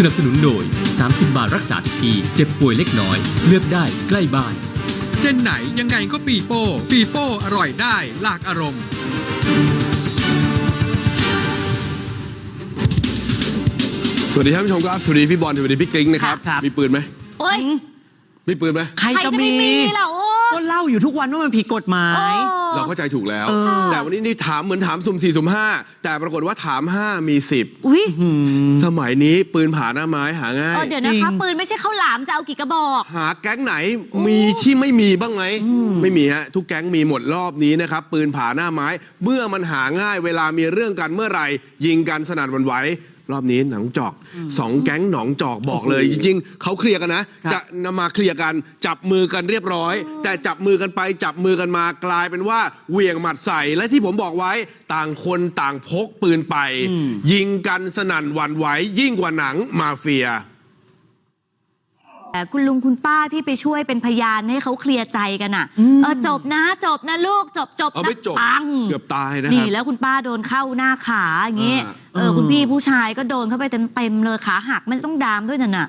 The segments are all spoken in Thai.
สนับสนุนโดย 30 บาทรักษาทุกที เจ็บป่วยเล็กน้อย เลือกได้ใกล้บ้าน เจนไหนยังไงก็ปีโป้ ปีโป้อร่อยได้หลากอารมณ์ สวัสดีท่านผู้ชมครับสวัสดีพี่บอลสวัสดีพี่กริ้งนะครับ ครับ มีปืนไหมโอ๊ยมีปืนไหม ใครใครจะจะไม่มีมีล่ะโอ้ ก็เล่าอยู่ทุกวันว่ามันผิดกฎหมาย เราเข้าใจถูกแล้วเออแต่วันนี้นี่ถามเหมือนถามสุ่มสี่สุ่มห้าแต่ปรากฏว่าถามห้ามีสิบอุ้ยหืมสมัยนี้ปืนผาหน้าไม้หาง่าเอยอเดี๋ยวนะคะจริงปืนไม่ใช่ข้าวหลามจะเอากี่กระบอก หาแก๊งไหนมีที่ไม่มีบ้างไหมไม่มีฮะทุกแก๊งมีหมดรอบนี้นะครับ ปืนผาหน้าไม้ เมื่อมันหาง่ายเวลามีเรื่องกันเมื่อไหร่ยิงกันสนั่นหวันไหว รอบนี้หนองจอกสองแก๊งหนองจอกบอกเลย จริงๆเขาเคลียร์กันนะครับจะนำมาเคลียร์กันจับมือกันเรียบร้อย แต่จับมือกันไปจับมือกันมากลายเป็นว่าเหวี่ยงหมัดใส่และที่ผมบอกไว้ต่างคนต่างพกปืนไป ยิงกันสนั่นหวันไหวยิ่งกว่าหนังมาเฟียแต่ คุณลุงคุณป้าที่ไปช่วยเป็นพยานให้เขาเคลียร์ใจกันอะเออจบนะ จบนะลูกจบจบเอานะไม่จบปังเกือบตายนะครับ นี่แล้วคุณป้าโดนเข้าหน้าขาอย่างงี้อ่า เออคุณพี่ผู้ชายก็โดนเข้าไปเต็มๆเลยขาหักไม่ต้องดามด้วยนั่นน่ะ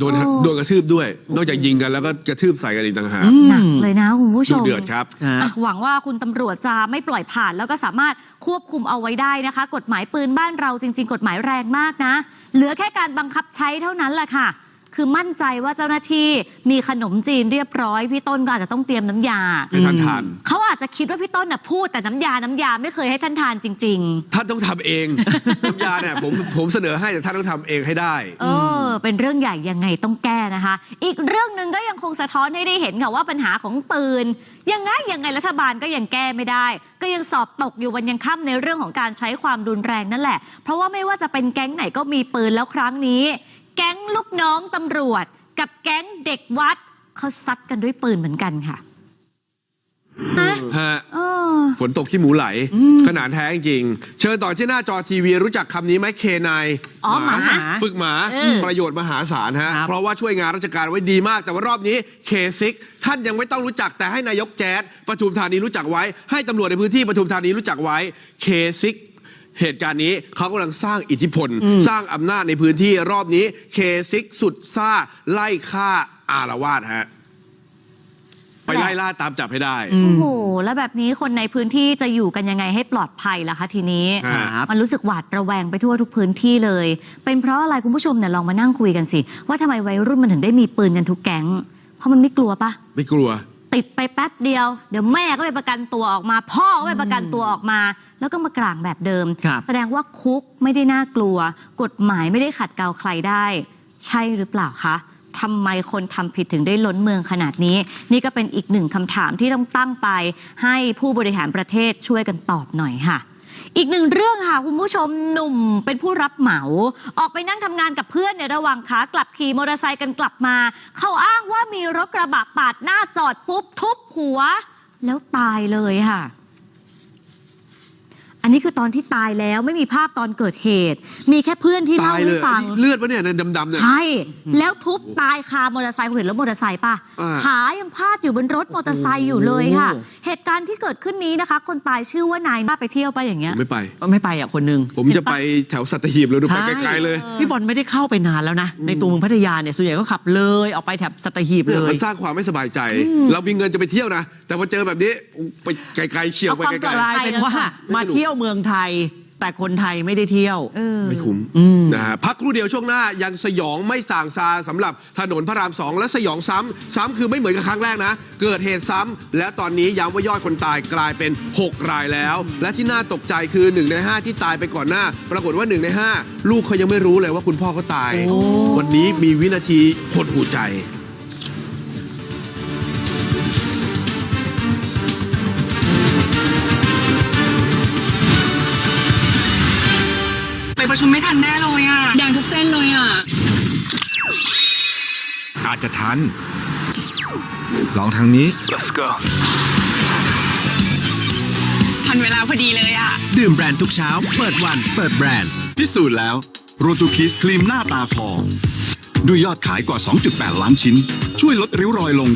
โดนโอ้ โดนกระทืบด้วย นอกจากยิงกันแล้วก็กระทืบใส่กันอีกต่างหากอืมหนักเลยนะคุณผู้ชดูมเดือดครับ ฮะ อะหวังว่าคุณตำรวจจะไม่ปล่อยผ่านแล้วก็สามารถควบคุมเอาไว้ได้นะคะ กฎหมายปืนบ้านเราจริง ๆ กฎหมายแรงมากนะ เหลือแค่การบังคับใช้เท่านั้นแหละค่ะ คือมั่นใจว่าเจ้าหน้าที่มีขนมจีนเรียบร้อย พี่ต้นก็อาจจะต้องเตรียมน้ำยา ให้ท่านทาน เขาอาจจะคิดว่าพี่ต้นน่ะพูดแต่น้ำยาน้ำยาไม่เคยให้ท่านทานจริง ท่านต้องทำเอง น้ำยาเนี่ยผมผมเสนอให้แต่ท่านต้องทำเองให้ได้ ๆ เออ เป็นเรื่องใหญ่ยังไงต้องแก้นะคะ อีกเรื่องหนึ่งก็ยังคงสะท้อนให้ได้เห็นค่ะว่าปัญหาของปืน ยังไงยังไงรัฐบาลก็ยังแก้ไม่ได้ ก็ยังสอบตกอยู่วันยังค่ำในเรื่องของการใช้ความรุนแรงนั่นแหละ เพราะว่าไม่ว่าจะเป็นแก๊งไหนก็มีปืนแล้วครั้งนี้ แก๊งลูกน้องตำรวจ กับแก๊งเด็กวัดเขาซัดกันด้วยปืนเหมือนกันค่ะฮะฮะเออ ฝนตกที่หมูไหล ขนาดแท้จริง เชิญต่อที่หน้าจอทีวีรู้จักคำนี้ไหมเคนายอ๋อหมาฝึกหมาเออประโยชน์มหาศาลฮะครับเพราะว่าช่วยงานราชการไว้ดีมาก แต่ว่ารอบนี้เคซิกท่านยังไม่ต้องรู้จักแต่ให้นายกแจ๊ดปทุมธานีรู้จักไว้ ให้ตำรวจในพื้นที่ปทุมธานีรู้จักไว้เคซิก เหตุการณ์นี้เขากำลังสร้างอิทธิพล สร้างอำนาจในพื้นที่รอบนี้เคซิกสุดซ่าไล่ฆ่าอารวาสฮะ ไปไล่ล่าตามจับให้ได้อืมโอ้โห แล้วแบบนี้คนในพื้นที่จะอยู่กันยังไงให้ปลอดภัยล่ะคะทีนี้ ครับ มันรู้สึกหวาดระแวงไปทั่วทุกพื้นที่เลย เป็นเพราะอะไรคุณผู้ชมเนี่ยลองมานั่งคุยกันสิ ว่าทำไมวัยรุ่นมันถึงได้มีปืนกันทุกแก๊ง เพราะมันไม่กลัวปะ ไม่กลัว ติดไปแป๊บเดียว เดี๋ยวแม่ก็ไปประกันตัวออกมา พ่อก็ไปประกันตัวออกมา แล้วก็มากลางแบบเดิม ครับแสดงว่าคุกไม่ได้น่ากลัว กฎหมายไม่ได้ขัดเกลาใครได้ ใช่หรือเปล่าคะทำไมคนทำผิดถึงได้ล้นเมืองขนาดนี้ นี่ก็เป็นอีกหนึ่งคำถามที่ต้องตั้งไป ให้ผู้บริหารประเทศช่วยกันตอบหน่อยค่ะ อีกหนึ่งเรื่องค่ะ คุณผู้ชมหนุ่มเป็นผู้รับเหมา ออกไปนั่งทำงานกับเพื่อนในระหว่างขากลับขี่มอเตอร์ไซค์กันกลับมา เขาอ้างว่ามีรถกระบะปาดหน้าจอดปุ๊บทุบหัว แล้วตายเลยค่ะ นนี้คือตอนที่ตายแล้วไม่มีภาพตอนเกิดเหตุ มีแค่เพื่อนที่ตาเล่ายเลให้ยฟัง เลือดปะเนี่ยในดำๆเนี่ย ใช่ แล้วทุบตายคามอเตอร์ไซค์คุณเห็นรถมอเตอร์ไซค์ป่ะ อ่า ขายังพาดอยู่บนรถมอเตอร์ไซค์อยู่เลยค่ะโอ้เหตุการณ์ที่เกิดขึ้นนี้นะคะ คนตายชื่อว่านายน่าไปเที่ยวไปอย่างเงี้ผย มไม่ไป ไม่ไปอะคนหนึง ผมจะไปแถวสัตหีบเลยดูไปใช่ ไกลๆเลย พี่บอลไม่ได้เข้าไปนานแล้วนะ ในตัวเมืองพัทยาเนี่ยส่วนใหญ่ก็ขับเลยออกไปแถบสัตหีบเลยมันสร้างความไม่สบายใจ เรามีเงินจะไปเที่ยวนะ แต่พอเจอแบบนี้ไปไกลๆเฉียวไปเอาความไกลกลายเป็นว่ามาเที่ยวเมืองไทย แต่คนไทยไม่ได้เที่ยวเออๆไม่คุ้มอืมนะฮะพักครู่เดียวช่วงหน้ายังสยองไม่ส่างซาสำหรับถนนพระรามสองและสยองซ้ำซ้ำคือไม่เหมือนกับครั้งแรกนะ เกิดเหตุซ้ำและตอนนี้ย้ำว่ายอดคนตายกลายเป็น 6 รายแล้ว และที่น่าตกใจคือ1ใน5 ที่ตายไปก่อนหน้า ปรากฏว่า1ใน5 ลูกเขายังไม่รู้เลยว่าคุณพ่อเขาตายโอ้วันนี้มีวินาทีหดหูใจ ไปประชุมไม่ทันแน่เลยอะแดงทุกเส้นเลยอะ อาจจะทัน ลองทางนี้ทันเวลาพอดีเลยอะ ดื่มแบรนด์ทุกเช้า เปิดวัน เปิดแบรนด์ พิสูจน์แล้ว โรจูคิสครีมหน้าตาฟองด้วยยอดขายกว่า 2.8 ล้านชิ้น ช่วยลดริ้วรอยลง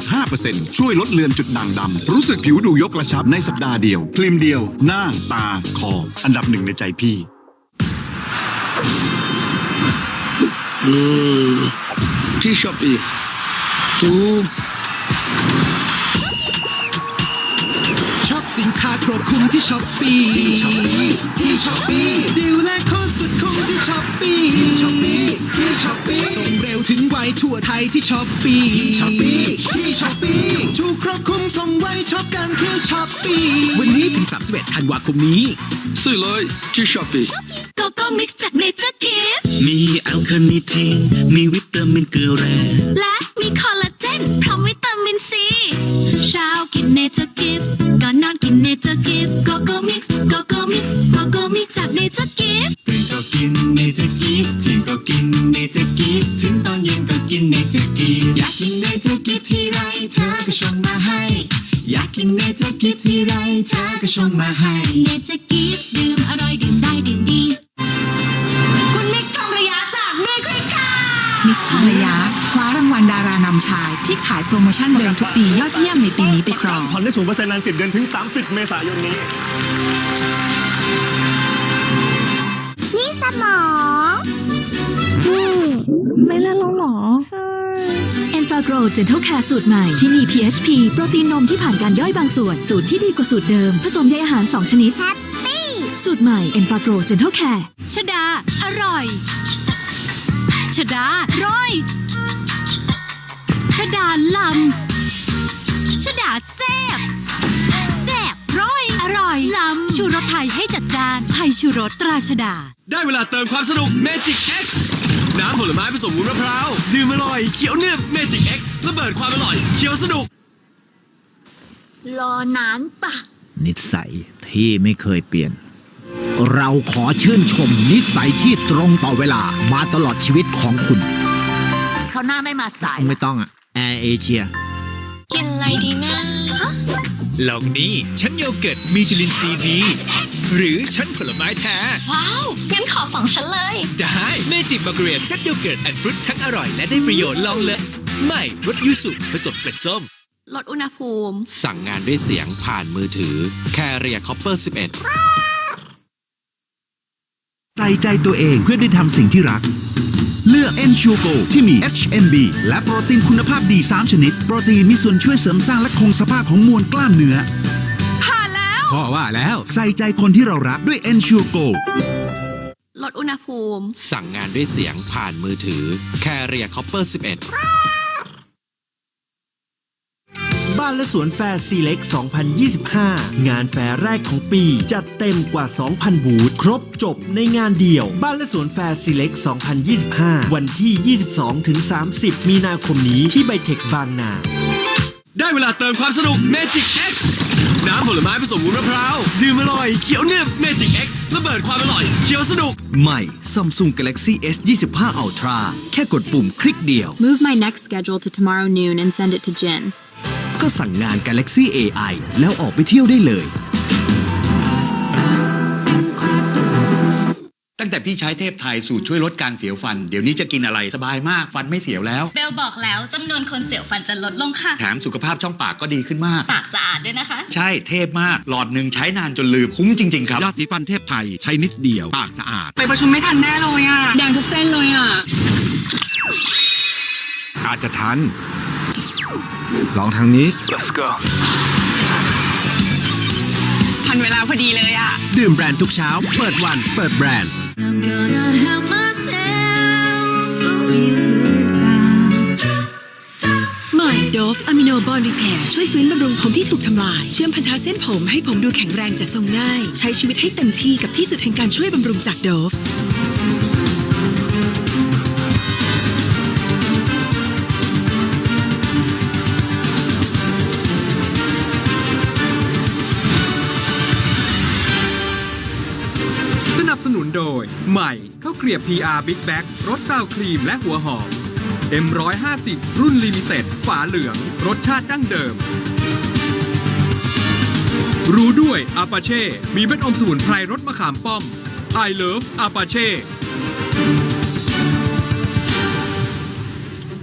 35.5%ช่วยลดเลือนจุดด่างดำ รู้สึกผิวดูยกกระชับในสัปดาห์เดียว ครีมเดียว หน้า ตา คอ อันดับหนึ่งในใจพี่อืม ที่ช้อปปี้อืมชอบสินค้าครบคลุมที่ช้อปปี้ที่ช้อปปี้ที่ช้อปปี้ดิวและโค้ดสุดคุ้มที่ช้อปปี้ที่ช้อปปี้ที่ช้อปปี้ส่งเร็วถึงไวทั่วไทยที่ช้อปปี้ที่ช้อปปี้ที่ช้อปปี้ถูกครบคลุมส่งไวช็อปกันที่ช้อปปี้วันนี้ถึง31ธันวาคมนี้ซื้อเลยที่ช้อปปี้โกโกมิกซ์จากเนเจอร์กิฟมีอัลคาเนทีนมีวิตามินเกลือแร่และมีคอลลาเจนพร้อมวิตามินซีเช้ากินเนเจอร์กิฟก่อนนอนกินเนเจอร์กิฟโกโก้มิกซ์โกโก้มิกซ์โกโก้มิกซ์จากเนเจอร์กิฟตื่นก็กินเนเจอร์กิฟเที่ยงก็กินเนเจอร์กิฟถึงตอนเย็นก็กินเนเจอร์กิฟอยากกินเนเจอร์กิฟที่ไรเธอก็ชงมาให้อยากกินเนเจอร์กิฟที่ไรเธอก็ชงมาให้เนเจอร์กิฟดื่มอร่อยดื่มได้ดื่ารานำชายที่ขายโปรโมชั่นเดิมทุกปียอดเยี่ยมในปีนี้ไปครองผ่อนได้ศูนย์เปอร์เซ็นต์นานสิบเดือนถึง 30 เมษายนนี้ นี่สมองไม่เล่นแล้วหรอเอนฟาโกรเจนเทลแคร์สูตรใหม่ ที่มี PHP โปรตีนนมที่ผ่านการย่อยบางส่วน สูตรที่ดีกว่าสูตรเดิม ผสมใยอาหาร 2 ชนิด แฮปปี้ สูตรใหม่เอนฟาโกรเจนเทลแคร์ชดา อร่อย ชดาร้อย ชดาลำชดาแซ่บแซ่บร้อย อร่อยลำชูรสไทยให้จัดจานไทยชูรสตราชดา ได้เวลาเติมความสนุก Magic X น้ำผลไม้ผสมวุ้นมะพร้าว ดื่มอร่อยเขียวหนึบ Magic X ระเบิดความอร่อยเขียวสนุก รอนานปะ นิสัยที่ไม่เคยเปลี่ยน เราขอชื่นชมนิสัยที่ตรงต่อเวลามาตลอดชีวิตของคุณ เขาหน้าไม่มาสาย ไม่ต้องอะ แอร์เอเชียกินอะไรดีนะลองนี้ชั้นโยเกิร์ตมีจุลินทรีย์ดี หรือชั้นผลไม้แท้ ว้าว งั้นขอสองชั้นเลย ได้เมจิบัลเกเรียเซตโยเกิร์ตแอนด์ฟรุตทั้งอร่อยและได้ประโยชน์ลองเลยไม่รสยูสุผสมเป็นส้ม ลดอุณหภูมิ สั่งงานด้วยเสียงผ่านมือถือ Carrier Copper 11 ใส่ใจตัวเองเพื่อได้ทำสิ่งที่รัก เลือก e n s u r e Go ที่มี HMB และโปรตีนคุณภาพดี 3 ชนิด โปรตีนมีส่วนช่วยเสริมสร้างและคงสภาพของมวลกล้ามเนื้อ ผ่านแล้ว พ่อว่าแล้ว ใส่ใจคนที่เรารักด้วย e n s u r e Go ลดอุณหภูมิ สั่งงานด้วยเสียงผ่านมือถือ Carrier Copper 11 บ้านและสวนแฟร์ซีเล็ก 2025 งานแฟร์แรกของปี จัดเต็มกว่า 2,000 บูธครบจบในงานเดียว บ้านและสวนแฟร์ซีเล็ก 2025 วันที่ 22-30 มีนาคมนี้ที่ไบเทคบางนา ได้เวลาเติมความสนุก Magic X น้ำผลไม้ผสมวุ้นมะพร้าว ดื่มอร่อยเขียวหนึบ Magic X ระเบิดความอร่อยเขียวสนุก ใหม่ Samsung Galaxy S 25 Ultra แค่กดปุ่มคลิกเดียว Move my next schedule to tomorrow noon and send it to Jin. ก็สั่งงาน Galaxy AI แล้วออกไปเที่ยวได้เลย ตั้งแต่พี่ใช้เทพไทยสูตรช่วยลดการเสียวฟัน เดี๋ยวนี้จะกินอะไรสบายมากฟันไม่เสียวแล้ว เบลบอกแล้วจำนวนคนเสียวฟันจะลดลงค่ะ แถมสุขภาพช่องปากก็ดีขึ้นมาก ปากสะอาดด้วยนะคะ ใช่เทพมาก หลอดหนึ่งใช้นานจนลืมคุ้มจริง ๆ ครับ ยาสีฟันเทพไทยใช้นิดเดียวปากสะอาด ไปประชุมไม่ทันแน่เลยอะแดงทุกเส้นเลยอะ อาจจะทัน ลองทางนี้ทันเวลาพอดีเลยอะ ดื่มแบรนด์ทุกเช้า เปิดวัน เปิดแบรนด์ I'm gonna have myself a real good time ใหม่โดฟอะมิโนบอลรีแพร์ช่วยฟื้นบำรุงผมที่ถูกทำลาย เชื่อมพันธะเส้นผมให้ผมดูแข็งแรงจัดทรงง่าย ใช้ชีวิตให้เต็มที่กับที่สุดแห่งการช่วยบำรุงจากโดฟ ใหม่ข้าวเกลียบ PR Big Bag รสซาวครีมและหัวหอม M150 รุ่นลิมิเต็ด ฝาเหลือง รสชาติดั้งเดิม รู้ด้วยอาปาเช่ มีเม็ดอมสมุนไพรรสมะขามป้อม I love อาปาเช่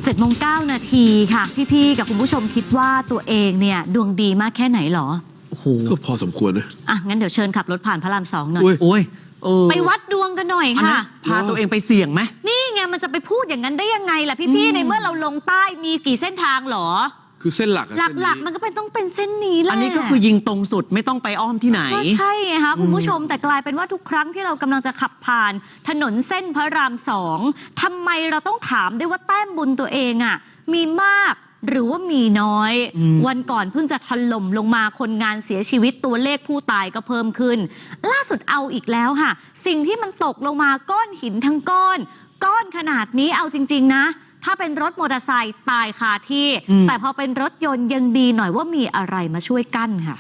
7โมง9นาทีค่ะ พี่ ๆ กับคุณผู้ชมคิดว่าตัวเองเนี่ย ดวงดีมากแค่ไหนหรอ โอ้โห ก็พอสมควรนะ อะ งั้นเดี๋ยวเชิญขับรถผ่านพระรามสองหน่อยอุ้ยโอ้ย เออไปวัดดวงกันหน่อยอันนั้ค่ะ นพาตัวเองไปเสี่ยงไหม นี่ไงมันจะไปพูดอย่างนั้นได้ยังไงล่ะพี่ๆในเมื่อเราลงใต้มีกี่เส้นทางหรอ คือเส้นหลักอะหลักๆเส้นนี้มันก็เป็นต้องเป็นเส้นนี้แหละอันนี้ก็คือยิงตรงสุดไม่ต้องไปอ้อมที่ไหน ก็ใช่ไงคะคุณผู้ชมแต่กลายเป็นว่าทุกครั้งที่เรากำลังจะขับผ่าน ถนนเส้นพระรามสองทำไมเราต้องถามด้วยว่าแต้มบุญตัวเองอะมีมาก หรือว่ามีน้อยอืมวันก่อนเพิ่งจะถล่มลงมาคนงานเสียชีวิตตัวเลขผู้ตายก็เพิ่มขึ้น ล่าสุดเอาอีกแล้วค่ะ สิ่งที่มันตกลงมาก้อนหินทั้งก้อน ก้อนขนาดนี้เอาจริง ๆ นะถ้าเป็นรถมอเตอร์ไซค์ตายคาที่อืมแต่พอเป็นรถยนต์ยังดีหน่อยว่ามีอะไรมาช่วยกั้นค่ะ